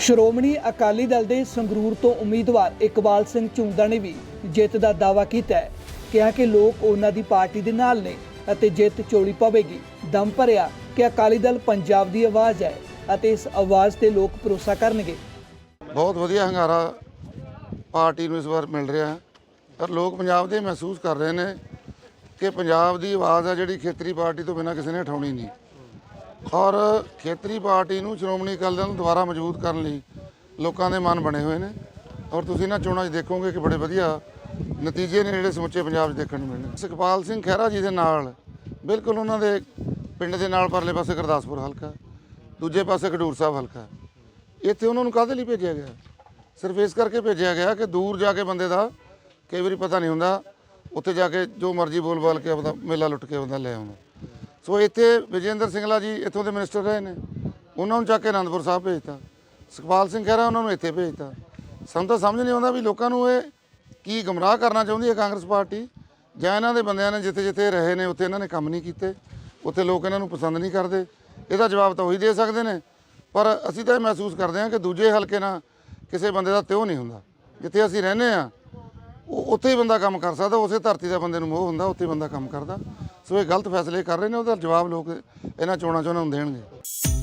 ਸ਼੍ਰੋਮਣੀ ਅਕਾਲੀ ਦਲ ਦੇ ਸੰਗਰੂਰ ਤੋਂ ਉਮੀਦਵਾਰ ਇਕਬਾਲ ਸਿੰਘ ਝੁੰਦਾ ਨੇ ਵੀ ਜਿੱਤ ਦਾ ਦਾਅਵਾ ਕੀਤਾ ਹੈ। ਕਿਹਾ ਕਿ ਲੋਕ ਉਹਨਾਂ ਦੀ ਪਾਰਟੀ ਦੇ ਨਾਲ ਨੇ ਅਤੇ ਜਿੱਤ ਚੋਲੀ ਪਵੇਗੀ। ਦਮ ਭਰਿਆ ਕਿ ਅਕਾਲੀ ਦਲ ਪੰਜਾਬ ਦੀ ਆਵਾਜ਼ ਹੈ ਅਤੇ ਇਸ ਆਵਾਜ਼ ਤੇ ਲੋਕ ਭਰੋਸਾ ਕਰਨਗੇ। ਬਹੁਤ ਵਧੀਆ ਹੰਗਾਰਾ ਪਾਰਟੀ ਨੂੰ ਇਸ ਵਾਰ ਮਿਲ ਰਿਹਾ ਹੈ। ਪਰ ਲੋਕ ਪੰਜਾਬ ਦੇ ਮਹਿਸੂਸ ਕਰ ਰਹੇ ਨੇ ਕਿ ਪੰਜਾਬ ਦੀ ਆਵਾਜ਼ ਆ ਜਿਹੜੀ ਖੇਤਰੀ ਪਾਰਟੀ ਤੋਂ ਬਿਨਾਂ ਕਿਸੇ ਨੇ ਉਠਾਉਣੀ ਨਹੀਂ। ਔਰ ਖੇਤਰੀ ਪਾਰਟੀ ਨੂੰ ਸ਼੍ਰੋਮਣੀ ਅਕਾਲੀ ਦਲ ਨੂੰ ਦੁਬਾਰਾ ਮਜ਼ਬੂਤ ਕਰਨ ਲਈ ਲੋਕਾਂ ਦੇ ਮਨ ਬਣੇ ਹੋਏ ਨੇ। ਔਰ ਤੁਸੀਂ ਇਹਨਾਂ ਚੋਣਾਂ 'ਚ ਦੇਖੋਗੇ ਕਿ ਬੜੇ ਵਧੀਆ ਨਤੀਜੇ ਨੇ ਜਿਹੜੇ ਸਮੁੱਚੇ ਪੰਜਾਬ 'ਚ ਦੇਖਣ ਨੂੰ ਮਿਲਣੇ ਸੁਖਪਾਲ ਸਿੰਘ ਖਹਿਰਾ ਜੀ ਦੇ ਨਾਲ ਬਿਲਕੁਲ ਉਹਨਾਂ ਦੇ ਪਿੰਡ ਦੇ ਨਾਲ ਪਰਲੇ ਪਾਸੇ ਗੁਰਦਾਸਪੁਰ ਹਲਕਾ, ਦੂਜੇ ਪਾਸੇ ਖਡੂਰ ਸਾਹਿਬ ਹਲਕਾ। ਇੱਥੇ ਉਹਨਾਂ ਨੂੰ ਕਾਹਦੇ ਲਈ ਭੇਜਿਆ ਗਿਆ? ਸਿਰਫ ਇਸ ਕਰਕੇ ਭੇਜਿਆ ਗਿਆ ਕਿ ਦੂਰ ਜਾ ਕੇ ਬੰਦੇ ਦਾ ਕਈ ਵਾਰੀ ਪਤਾ ਨਹੀਂ ਹੁੰਦਾ, ਉੱਥੇ ਜਾ ਕੇ ਜੋ ਮਰਜ਼ੀ ਬੋਲ ਬਾਲ ਕੇ ਆਪਦਾ ਮੇਲਾ ਲੁੱਟ ਕੇ ਬੰਦਾ ਲੈ ਆਉਂਦਾ। ਸੋ ਇੱਥੇ ਵਿਜੇਂਦਰ ਸਿੰਘਲਾ ਜੀ ਇੱਥੋਂ ਦੇ ਮਿਨਿਸਟਰ ਰਹੇ ਨੇ। ਉਹਨਾਂ ਨੂੰ ਚੱਕ ਕੇ ਅਨੰਦਪੁਰ ਸਾਹਿਬ ਭੇਜਤਾ। ਸੁਖਪਾਲ ਸਿੰਘ ਖਹਿਰਾ ਉਹਨਾਂ ਨੂੰ ਇੱਥੇ ਭੇਜਤਾ। ਸਾਨੂੰ ਤਾਂ ਸਮਝ ਨਹੀਂ ਆਉਂਦਾ ਵੀ ਲੋਕਾਂ ਨੂੰ ਇਹ ਕੀ ਗਮਰਾਹ ਕਰਨਾ ਚਾਹੁੰਦੀ ਹੈ ਕਾਂਗਰਸ ਪਾਰਟੀ। ਜਾਂ ਇਹਨਾਂ ਦੇ ਬੰਦਿਆਂ ਨੇ ਜਿੱਥੇ ਜਿੱਥੇ ਰਹੇ ਨੇ, ਉੱਥੇ ਇਹਨਾਂ ਨੇ ਕੰਮ ਨਹੀਂ ਕੀਤੇ। ਉੱਥੇ ਲੋਕ ਇਹਨਾਂ ਨੂੰ ਪਸੰਦ ਨਹੀਂ ਕਰਦੇ। ਇਹਦਾ ਜਵਾਬ ਤਾਂ ਉਹੀ ਦੇ ਸਕਦੇ ਨੇ। ਪਰ ਅਸੀਂ ਤਾਂ ਇਹ ਮਹਿਸੂਸ ਕਰਦੇ ਹਾਂ ਕਿ ਦੂਜੇ ਹਲਕੇ ਨਾਲ ਕਿਸੇ ਬੰਦੇ ਦਾ ਤਿਉ ਨਹੀਂ ਹੁੰਦਾ। ਜਿੱਥੇ ਅਸੀਂ ਰਹਿੰਦੇ ਆ ਉਹ ਉੱਥੇ ਹੀ ਬੰਦਾ ਕੰਮ ਕਰ ਸਕਦਾ, ਉਸੇ ਧਰਤੀ ਦਾ ਬੰਦੇ ਨੂੰ ਮੋਹ ਹੁੰਦਾ, ਉੱਥੇ ਹੀ ਬੰਦਾ ਕੰਮ ਕਰਦਾ। ਸੋ ਇਹ ਗਲਤ ਫੈਸਲੇ ਕਰ ਰਹੇ ਨੇ, ਉਹਦਾ ਜਵਾਬ ਲੋਕ ਇਹਨਾਂ ਚੋਣਾਂ 'ਚ ਉਹਨਾਂ ਨੂੰ ਦੇਣਗੇ।